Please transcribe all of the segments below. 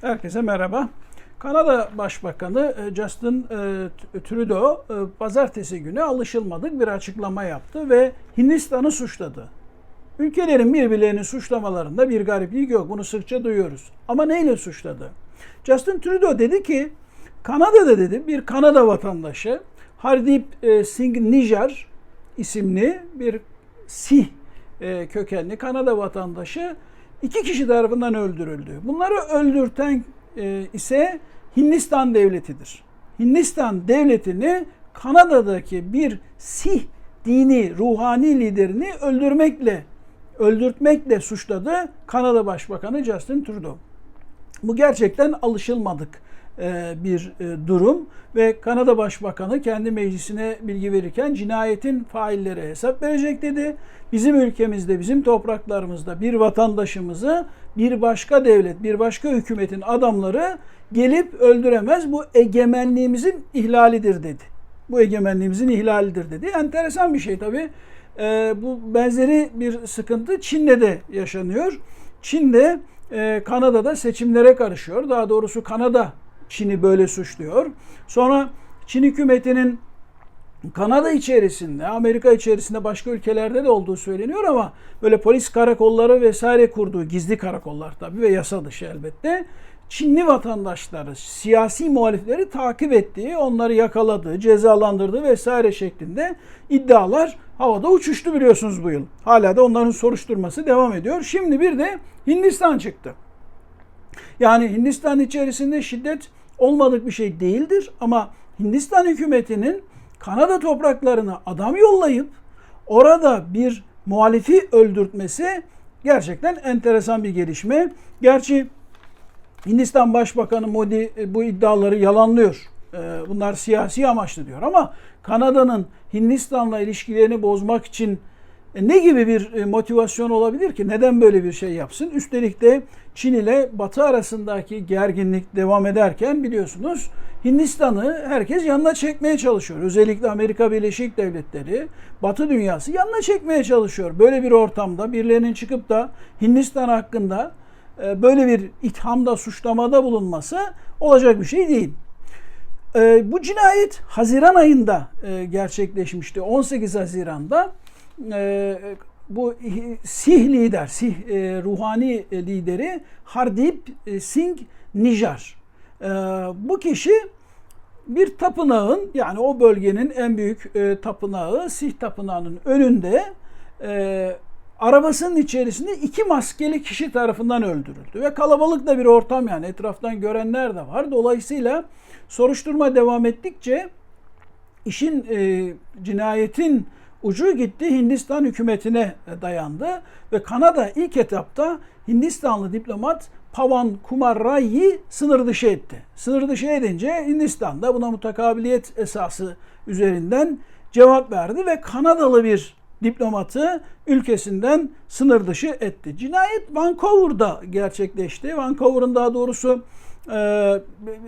Herkese merhaba. Kanada Başbakanı e, Justin e, Trudeau e, pazartesi günü alışılmadık bir açıklama yaptı ve Hindistan'ı suçladı. Ülkelerin birbirlerini suçlamalarında bir gariplik yok. Bunu sıkça duyuyoruz. Ama neyle suçladı? Justin Trudeau dedi ki Kanada'da dedi bir Kanada vatandaşı Hardip Singh Nijar isimli bir Sih kökenli Kanada vatandaşı iki kişi tarafından öldürüldü. Bunları öldürten e, ise Hindistan devletidir. Hindistan devletini Kanada'daki bir Sih dini ruhani liderini öldürmekle öldürtmekle suçladı Kanada Başbakanı Justin Trudeau. Bu gerçekten alışılmadık bir e, durum ve Kanada Başbakanı kendi meclisine bilgi verirken cinayetin faillere hesap verecek dedi. Bizim ülkemizde, bizim topraklarımızda bir vatandaşımızı bir başka devlet, bir başka hükümetin adamları gelip öldüremez. Bu egemenliğimizin ihlalidir dedi. Bu egemenliğimizin ihlalidir dedi. Enteresan bir şey tabii. E, bu benzeri bir sıkıntı Çin'de de yaşanıyor. Çin'de Kanada'da seçimlere karışıyor. Daha doğrusu Kanada Çin'i böyle suçluyor. Sonra Çin hükümetinin Kanada içerisinde, Amerika içerisinde başka ülkelerde de olduğu söyleniyor ama böyle polis karakolları vesaire kurduğu gizli karakollar tabii ve yasa dışı elbette. Çinli vatandaşları, siyasi muhalifleri takip ettiği, onları yakaladığı, cezalandırdığı vesaire şeklinde iddialar havada uçuştu biliyorsunuz bu yıl. Hala da onların soruşturması devam ediyor. Şimdi bir de Hindistan çıktı. Yani Hindistan içerisinde şiddet olmadık bir şey değildir ama Hindistan hükümetinin Kanada topraklarına adam yollayıp orada bir muhalifi öldürtmesi gerçekten enteresan bir gelişme. Gerçi Hindistan Başbakanı Modi e, bu iddiaları yalanlıyor. E, bunlar siyasi amaçlı diyor ama Kanada'nın Hindistan'la ilişkilerini bozmak için e, ne gibi bir e, motivasyon olabilir ki? Neden böyle bir şey yapsın? Üstelik de Çin ile Batı arasındaki gerginlik devam ederken biliyorsunuz Hindistan'ı herkes yanına çekmeye çalışıyor. Özellikle Amerika Birleşik Devletleri, Batı dünyası yanına çekmeye çalışıyor. Böyle bir ortamda birilerinin çıkıp da Hindistan hakkında e, böyle bir ithamda, suçlamada bulunması olacak bir şey değil. Bu cinayet Haziran ayında gerçekleşmişti. 18 Haziran'da e, bu Sih lider, Sih e, ruhani lideri Hardip e, Singh Nijar. E, bu kişi bir tapınağın yani o bölgenin en büyük e, tapınağı Sih tapınağının önünde e, arabasının içerisinde iki maskeli kişi tarafından öldürüldü. Ve kalabalık da bir ortam yani etraftan görenler de var. Dolayısıyla soruşturma devam ettikçe işin e, cinayetin ucu gitti Hindistan hükümetine dayandı ve Kanada ilk etapta Hindistanlı diplomat Pavan Kumar Rai'yi sınır dışı etti. Sınır dışı edince Hindistan da buna mutakabiliyet esası üzerinden cevap verdi ve Kanadalı bir diplomatı ülkesinden sınır dışı etti. Cinayet Vancouver'da gerçekleşti. Vancouver'ın daha doğrusu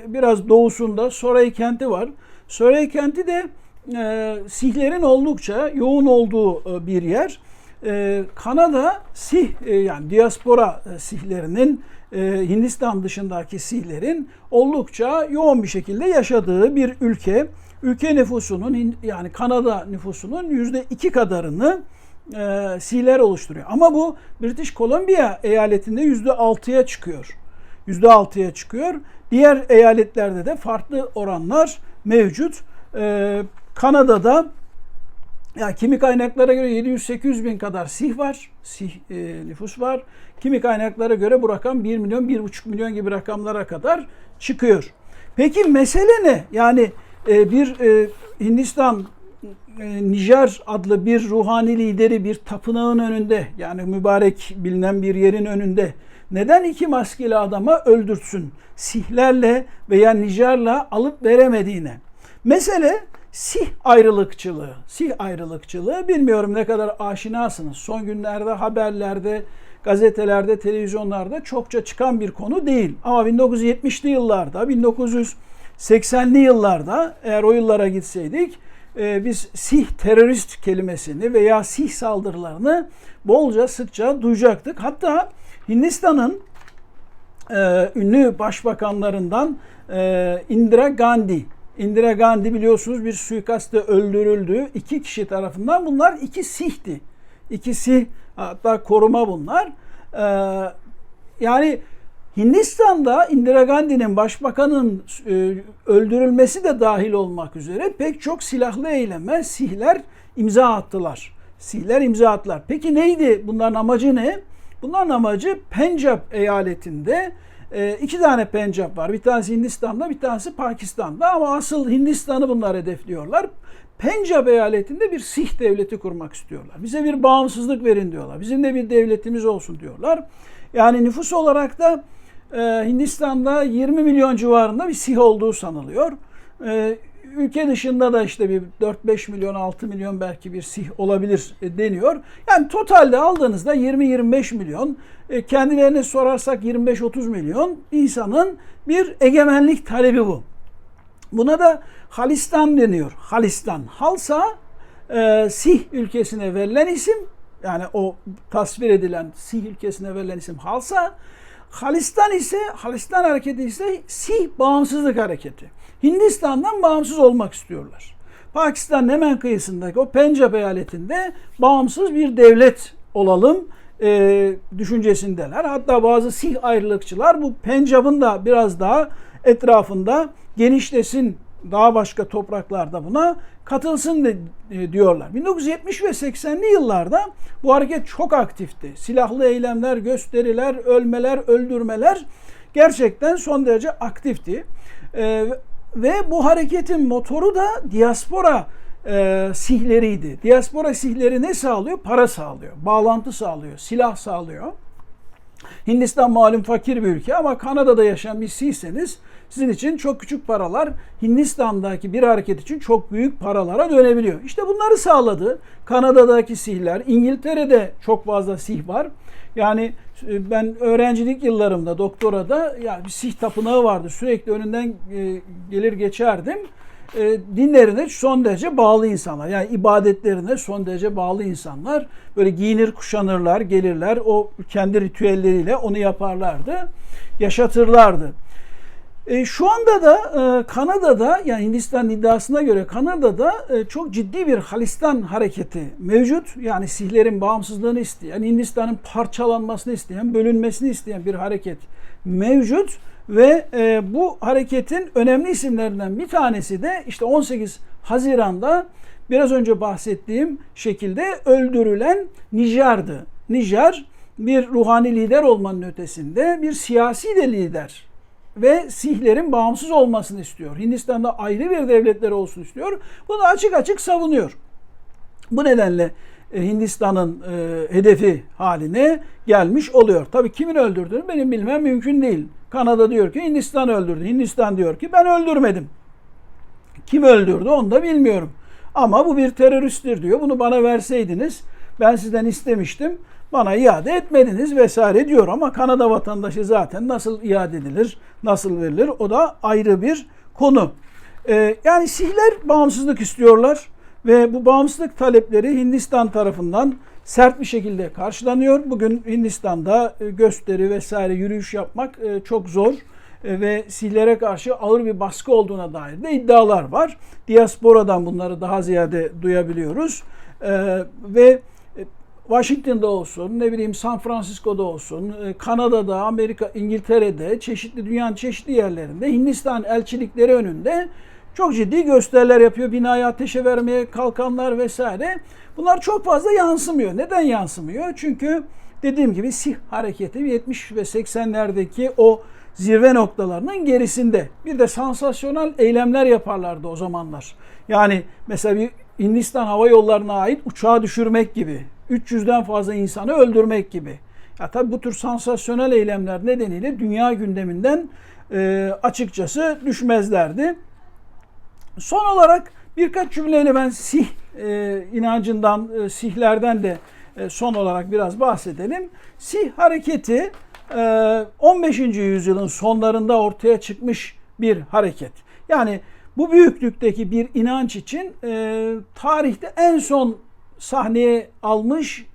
biraz doğusunda Surrey kenti var. Surrey kenti de e, Sihlerin oldukça yoğun olduğu e, bir yer. E, Kanada Sih e, yani diaspora e, Sihlerinin e, Hindistan dışındaki Sihlerin oldukça yoğun bir şekilde yaşadığı bir ülke. Ülke nüfusunun yani Kanada nüfusunun yüzde iki kadarını e, Sihler oluşturuyor. Ama bu British Columbia eyaletinde yüzde altıya çıkıyor. Yüzde altıya çıkıyor. Diğer eyaletlerde de farklı oranlar mevcut. E, Kanada'da ya kimi kaynaklara göre 700-800 bin kadar Sih var, Sih e, nüfus var. Kimi kaynaklara göre bu rakam 1 milyon, 1,5 milyon gibi rakamlara kadar çıkıyor. Peki mesele ne? Yani e, bir e, Hindistan e, Nijer adlı bir ruhani lideri bir tapınağın önünde yani mübarek bilinen bir yerin önünde neden iki maskeli adama öldürtsün? Sihlerle veya Nijer'la alıp veremediğine. Mesele Sih ayrılıkçılığı, Sih ayrılıkçılığı bilmiyorum ne kadar aşinasınız. Son günlerde haberlerde, gazetelerde, televizyonlarda çokça çıkan bir konu değil. Ama 1970'li yıllarda, 1980'li yıllarda eğer o yıllara gitseydik e, biz Sih terörist kelimesini veya Sih saldırılarını bolca sıkça duyacaktık. Hatta Hindistan'ın e, ünlü başbakanlarından e, Indira Gandhi. Indira Gandhi biliyorsunuz bir suikastte öldürüldü. iki kişi tarafından. Bunlar iki Sih'ti. İkisi hatta koruma bunlar. E, yani Hindistan'da Indira Gandhi'nin başbakanın e, öldürülmesi de dahil olmak üzere pek çok silahlı eyleme Sihler imza attılar. Sihler imza attılar. Peki neydi? Bunların amacı ne? Bunların amacı Pencap eyaletinde e, iki tane Pencap var. Bir tanesi Hindistan'da, bir tanesi Pakistan'da ama asıl Hindistan'ı bunlar hedefliyorlar. Pencap eyaletinde bir Sih devleti kurmak istiyorlar. Bize bir bağımsızlık verin diyorlar. Bizim de bir devletimiz olsun diyorlar. Yani nüfus olarak da e, Hindistan'da 20 milyon civarında bir Sih olduğu sanılıyor. E, ülke dışında da işte bir 4-5 milyon 6 milyon belki bir sih olabilir e, deniyor. Yani totalde aldığınızda 20-25 milyon e, kendilerine sorarsak 25-30 milyon insanın bir egemenlik talebi bu. Buna da Halistan deniyor. Halistan. Halsa e, Sih ülkesine verilen isim yani o tasvir edilen Sih ülkesine verilen isim Halsa. Halistan ise Halistan hareketi ise Sih bağımsızlık hareketi. Hindistan'dan bağımsız olmak istiyorlar. Pakistan'ın hemen kıyısındaki o Pencap eyaletinde bağımsız bir devlet olalım e, düşüncesindeler. Hatta bazı Sih ayrılıkçılar bu Pencap'ın da biraz daha etrafında genişlesin daha başka topraklarda buna katılsın de, e, diyorlar. 1970 ve 80'li yıllarda bu hareket çok aktifti. Silahlı eylemler, gösteriler, ölmeler, öldürmeler gerçekten son derece aktifti. E, ve bu hareketin motoru da diaspora e, sihleriydi. Diaspora sihleri ne sağlıyor? Para sağlıyor, bağlantı sağlıyor, silah sağlıyor. Hindistan malum fakir bir ülke ama Kanada'da yaşayan bir sihseniz sizin için çok küçük paralar Hindistan'daki bir hareket için çok büyük paralara dönebiliyor. İşte bunları sağladı. Kanada'daki sihler, İngiltere'de çok fazla sih var. Yani e, ben öğrencilik yıllarımda, doktorada yani bir sih tapınağı vardı. Sürekli önünden e, gelir geçerdim. E, dinlerine son derece bağlı insanlar. Yani ibadetlerine son derece bağlı insanlar. Böyle giyinir, kuşanırlar, gelirler. O kendi ritüelleriyle onu yaparlardı. Yaşatırlardı. E, şu anda da e, Kanada'da yani Hindistan iddiasına göre Kanada'da e, çok ciddi bir Halistan hareketi mevcut. Yani Sihlerin bağımsızlığını isteyen, Hindistan'ın parçalanmasını isteyen, bölünmesini isteyen bir hareket mevcut. Ve e, bu hareketin önemli isimlerinden bir tanesi de işte 18 Haziran'da biraz önce bahsettiğim şekilde öldürülen Nijer'di. Nijer bir ruhani lider olmanın ötesinde bir siyasi de lider ve Sihlerin bağımsız olmasını istiyor. Hindistan'da ayrı bir devletleri olsun istiyor. Bunu açık açık savunuyor. Bu nedenle e, Hindistan'ın e, hedefi haline gelmiş oluyor. Tabii kimin öldürdüğünü benim bilmem mümkün değil. Kanada diyor ki Hindistan öldürdü. Hindistan diyor ki ben öldürmedim. Kim öldürdü onu da bilmiyorum. Ama bu bir teröristtir diyor. Bunu bana verseydiniz ben sizden istemiştim bana iade etmediniz vesaire diyor ama Kanada vatandaşı zaten nasıl iade edilir, nasıl verilir o da ayrı bir konu. Ee, yani Sihler bağımsızlık istiyorlar ve bu bağımsızlık talepleri Hindistan tarafından sert bir şekilde karşılanıyor. Bugün Hindistan'da e, gösteri vesaire yürüyüş yapmak e, çok zor e, ve Sihlere karşı ağır bir baskı olduğuna dair de iddialar var. Diasporadan bunları daha ziyade duyabiliyoruz. Ve Washington'da olsun, ne bileyim San Francisco'da olsun, e, Kanada'da, Amerika, İngiltere'de, çeşitli dünyanın çeşitli yerlerinde Hindistan elçilikleri önünde çok ciddi gösteriler yapıyor. Binaya ateşe vermeye kalkanlar vesaire. Bunlar çok fazla yansımıyor. Neden yansımıyor? Çünkü dediğim gibi Sih hareketi 70 ve 80'lerdeki o zirve noktalarının gerisinde. Bir de sansasyonel eylemler yaparlardı o zamanlar. Yani mesela bir Hindistan Hava Yolları'na ait uçağı düşürmek gibi 300'den fazla insanı öldürmek gibi. Ya tabii bu tür sansasyonel eylemler nedeniyle dünya gündeminden e, açıkçası düşmezlerdi. Son olarak birkaç cümleyle ben Sih e, inancından, e, Sihlerden de e, son olarak biraz bahsedelim. Sih hareketi e, 15. yüzyılın sonlarında ortaya çıkmış bir hareket. Yani bu büyüklükteki bir inanç için e, tarihte en son sahneye almış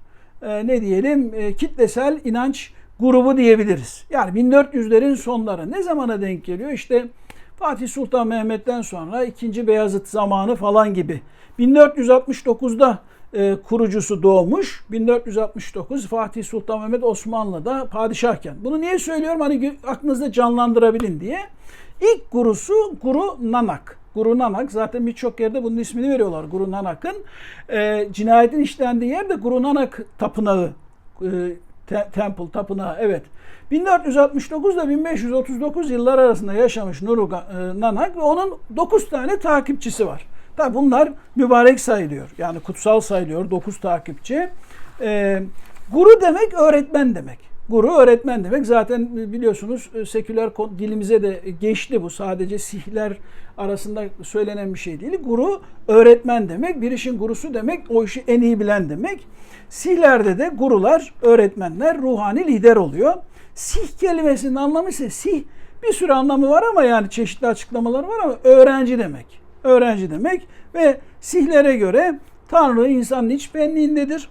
e, ne diyelim e, kitlesel inanç grubu diyebiliriz. Yani 1400'lerin sonları ne zamana denk geliyor? İşte Fatih Sultan Mehmet'ten sonra 2. Beyazıt zamanı falan gibi. 1469'da e, kurucusu doğmuş. 1469 Fatih Sultan Mehmet Osmanlı'da padişahken. Bunu niye söylüyorum? Hani aklınızda canlandırabilin diye. İlk gurusu Guru Nanak. Guru Nanak zaten birçok yerde bunun ismini veriyorlar Guru Nanak'ın. E, cinayetin işlendiği yer de Guru Nanak Tapınağı. E, te- Temple Tapınağı evet. 1469 ile 1539 yıllar arasında yaşamış Nuru e, Nanak ve onun 9 tane takipçisi var. Tabi bunlar mübarek sayılıyor. Yani kutsal sayılıyor 9 takipçi. E, guru demek öğretmen demek. Guru öğretmen demek. Zaten biliyorsunuz e, seküler dilimize de geçti bu. Sadece sihler arasında söylenen bir şey değil. Guru öğretmen demek. Bir işin gurusu demek o işi en iyi bilen demek. Sihlerde de gurular, öğretmenler ruhani lider oluyor. Sih kelimesinin anlamı ise sih bir sürü anlamı var ama yani çeşitli açıklamalar var ama öğrenci demek. Öğrenci demek ve sihlere göre Tanrı insanın iç benliğindedir.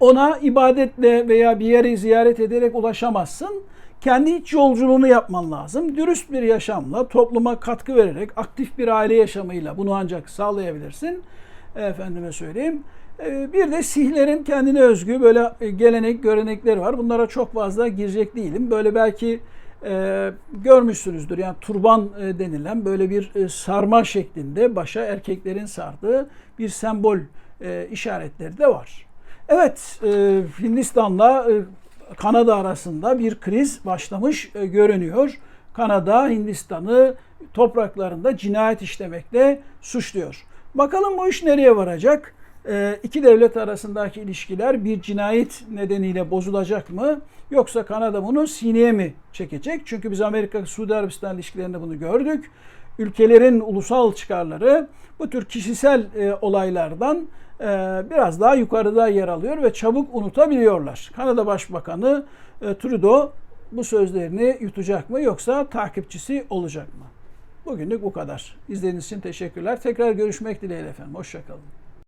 Ona ibadetle veya bir yeri ziyaret ederek ulaşamazsın. Kendi iç yolculuğunu yapman lazım. Dürüst bir yaşamla, topluma katkı vererek, aktif bir aile yaşamıyla bunu ancak sağlayabilirsin. Efendime söyleyeyim. Ee, Bir de sihlerin kendine özgü böyle e, gelenek, görenekleri var. Bunlara çok fazla girecek değilim. Böyle belki e, görmüşsünüzdür. Yani turban e, denilen böyle bir e, sarma şeklinde başa erkeklerin sardığı bir sembol işaretleri de var. Evet, e, Hindistan'la e, Kanada arasında bir kriz başlamış e, görünüyor. Kanada Hindistan'ı topraklarında cinayet işlemekle suçluyor. Bakalım bu iş nereye varacak? E, iki devlet arasındaki ilişkiler bir cinayet nedeniyle bozulacak mı? Yoksa Kanada bunu sineye mi çekecek? Çünkü biz Amerika-Suudi Arabistan ilişkilerinde bunu gördük. Ülkelerin ulusal çıkarları bu tür kişisel e, olaylardan biraz daha yukarıda yer alıyor ve çabuk unutabiliyorlar. Kanada Başbakanı e, Trudeau bu sözlerini yutacak mı yoksa takipçisi olacak mı? Bugünlük bu kadar. İzlediğiniz için teşekkürler. Tekrar görüşmek dileğiyle efendim. Hoşçakalın.